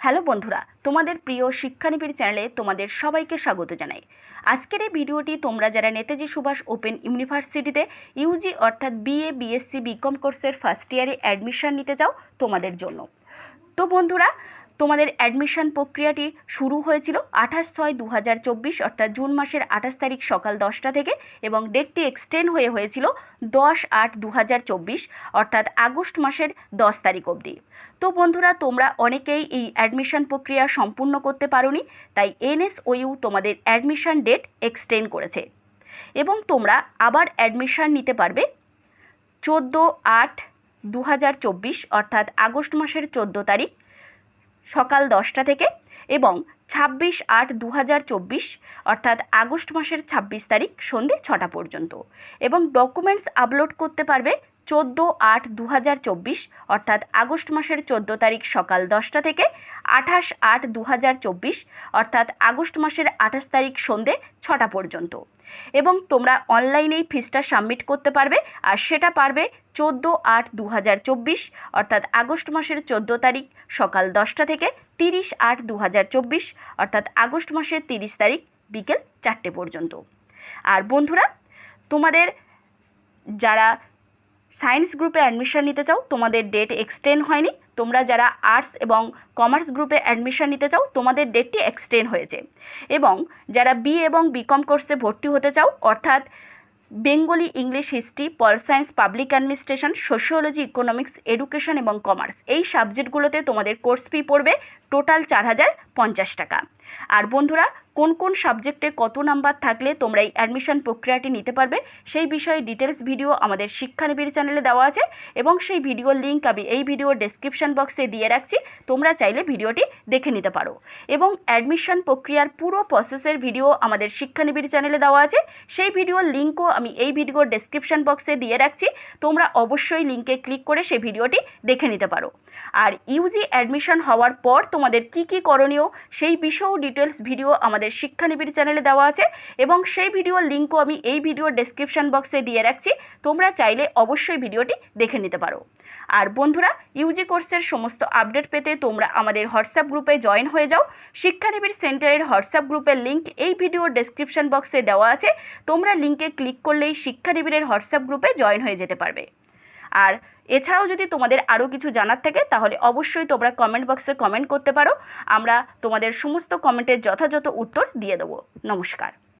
Hello বন্ধুরা, তোমাদের প্রিয় শিক্ষানিবিড় চ্যানেলে তোমাদের সবাইকে স্বাগত জানাই। আজকের এই ভিডিওটি তোমরা যারা নেতাজি সুভাষ ওপেন ইউনিভার্সিটিতে ইউজি অর্থাৎ বিএ বিএসসি বিকম কোর্সের ফার্স্ট ইয়ারে অ্যাডমিশন নিতে চাও তোমাদের জন্য। তো বন্ধুরা তোমাদের অ্যাডমিশন প্রক্রিয়াটি শুরু হয়েছিল আঠাশ ছয় দু অর্থাৎ জুন মাসের আঠাশ তারিখ সকাল দশটা থেকে এবং ডেটটি এক্সটেন্ড হয়ে হয়েছিল দশ আট দু অর্থাৎ আগস্ট মাসের দশ তারিখ অবধি। তো বন্ধুরা, তোমরা অনেকেই এই অ্যাডমিশন প্রক্রিয়া সম্পূর্ণ করতে পারোনি, তাই এনএসওইউ তোমাদের অ্যাডমিশন ডেট এক্সটেন্ড করেছে। এবং তোমরা আবার অ্যাডমিশন নিতে পারবে চোদ্দ আট দু অর্থাৎ আগস্ট মাসের চোদ্দ তারিখ সকাল দশটা থেকে এবং ছাব্বিশ আট দু অর্থাৎ আগস্ট মাসের ছাব্বিশ তারিখ সন্ধে ছটা পর্যন্ত। এবং ডকুমেন্টস আপলোড করতে পারবে চোদ্দ আট দু হাজার চব্বিশ, অর্থাৎ আগস্ট মাসের চোদ্দ তারিখ সকাল দশটা থেকে আঠাশ আট দু হাজার চব্বিশ, অর্থাৎ আগস্ট মাসের আঠাশ তারিখ সন্ধে ছটা পর্যন্ত। এবং তোমরা অনলাইনেই ফিসটা সাবমিট করতে পারবে, আর সেটা পারবে চোদ্দ আট দু হাজার চব্বিশ, অর্থাৎ আগস্ট মাসের চোদ্দ তারিখ সকাল দশটা থেকে তিরিশ আট দু হাজার চব্বিশ, অর্থাৎ আগস্ট মাসের তিরিশ তারিখ বিকেল চারটে পর্যন্ত। আর বন্ধুরা, তোমাদের যারা সায়েন্স গ্রুপে অ্যাডমিশন নিতে চাও, তোমাদের ডেট এক্সটেন্ড হয়নি। তোমরা যারা আর্টস এবং কমার্স গ্রুপে অ্যাডমিশন নিতে চাও, তোমাদের ডেটটি এক্সটেন্ড হয়েছে। এবং যারা বি এবং বিকম কোর্সে ভর্তি হতে চাও, অর্থাৎ Bengali English history, pol science public administration sociology economics education এবং কমার্স এই সাবজেক্টগুলোতে তোমাদের কোর্স ফি পড়বে টোটাল চার হাজার পঞ্চাশ টাকা। আর বন্ধুরা কোন কোন সাবজেক্টে কত নাম্বার থাকলে তোমরা এই অ্যাডমিশন প্রক্রিয়াটি নিতে পারবে, সেই বিষয়ে ডিটেলস ভিডিও আমাদের শিক্ষানিবিড় চ্যানেলে দেওয়া আছে এবং সেই ভিডিওর লিঙ্ক আমি এই ভিডিওর ডেসক্রিপশন বক্সে দিয়ে রাখছি, তোমরা চাইলে ভিডিওটি দেখে নিতে পারো। এবং অ্যাডমিশন প্রক্রিয়ার পুরো প্রসেসের ভিডিও আমাদের শিক্ষানিবিড় চ্যানেলে দেওয়া আছে, সেই ভিডিওর লিঙ্কও আমি এই ভিডিওর ডেসক্রিপশন বক্সে দিয়ে রাখছি, তোমরা অবশ্যই লিঙ্কে ক্লিক করে সেই ভিডিওটি দেখে নিতে পারো। আর ইউজি অ্যাডমিশন হওয়ার পর তোমাদের কি কি করণীয়, সেই বিষয়েও ডিটেলস ভিডিও আমাদের শিক্ষানিবিড় চ্যানেলে দেওয়া আছে এবং সেই ভিডিওর লিঙ্কও আমি এই ভিডিওর ডেসক্রিপশন বক্সে দিয়ে রাখছি। তোমরা চাইলে অবশ্যই ভিডিওটি দেখে নিতে পারো। আর বন্ধুরা ইউজি কোর্সের সমস্ত আপডেট পেতে তোমরা আমাদের হোয়াটসঅ্যাপ গ্রুপে জয়েন হয়ে যাও। শিক্ষানিবিড় সেন্টারের হোয়াটসঅ্যাপ গ্রুপের লিঙ্ক এই ভিডিওর ডেসক্রিপশন বক্সে দেওয়া আছে। তোমরা লিঙ্কে ক্লিক করলেই শিক্ষানিবিড়ের হোয়াটসঅ্যাপ গ্রুপে জয়েন হয়ে যেতে পারবে। আর এছাড়াও যদি তোমাদের আরও কিছু জানার থাকে, তাহলে অবশ্যই তোমরা কমেন্ট বক্সে কমেন্ট করতে পারো। আমরা তোমাদের সমস্ত কমেন্টের যথাযথ উত্তর দিয়ে দেবো। নমস্কার।